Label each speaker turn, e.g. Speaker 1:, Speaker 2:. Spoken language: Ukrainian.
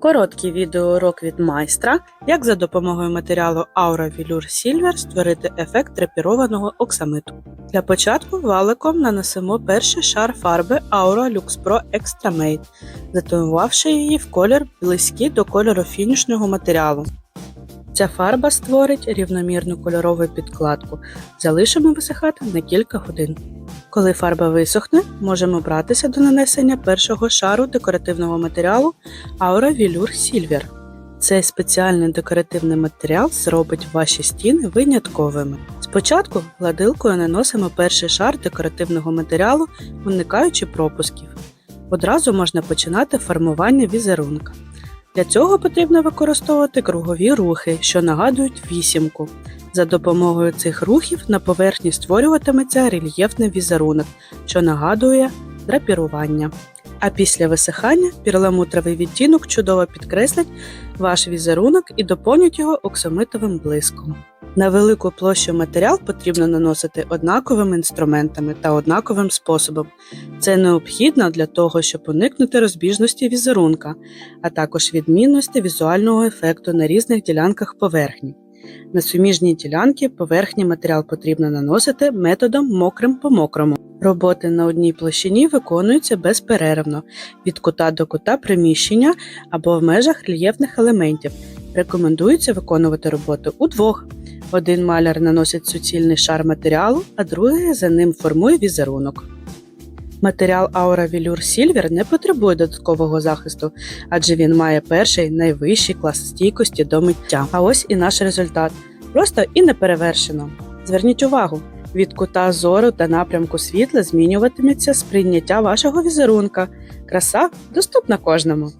Speaker 1: Короткий відеоурок від майстра, як за допомогою матеріалу Aura Velour Silver створити ефект драпірованого оксамиту. Для початку валиком нанесемо перший шар фарби Aura Lux Pro Extra Matte, затонувавши її в колір близький до кольору фінішного матеріалу. Ця фарба створить рівномірну кольорову підкладку. Залишимо висихати на кілька годин. Коли фарба висохне, можемо братися до нанесення першого шару декоративного матеріалу Aura Velour Silver. Цей спеціальний декоративний матеріал зробить ваші стіни винятковими. Спочатку гладилкою наносимо перший шар декоративного матеріалу, уникаючи пропусків. Одразу можна починати формування візерунка. Для цього потрібно використовувати кругові рухи, що нагадують вісімку. За допомогою цих рухів на поверхні створюватиметься рельєфний візерунок, що нагадує драпірування. А після висихання перламутровий відтінок чудово підкреслить ваш візерунок і доповнить його оксамитовим блиском. На велику площу матеріал потрібно наносити однаковими інструментами та однаковим способом. Це необхідно для того, щоб уникнути розбіжності візерунка, а також відмінності візуального ефекту на різних ділянках поверхні. На суміжні ділянки поверхні матеріал потрібно наносити методом мокрим по мокрому. Роботи на одній площині виконуються безперервно від кута до кута приміщення або в межах рельєфних елементів. Рекомендується виконувати роботу удвох. Один маляр наносить суцільний шар матеріалу, а другий за ним формує візерунок. Матеріал Aura Velour Silver не потребує додаткового захисту, адже він має перший найвищий клас стійкості до миття. А ось і наш результат. Просто і неперевершено. Зверніть увагу, від кута зору та напрямку світла змінюватиметься сприйняття вашого візерунка. Краса доступна кожному.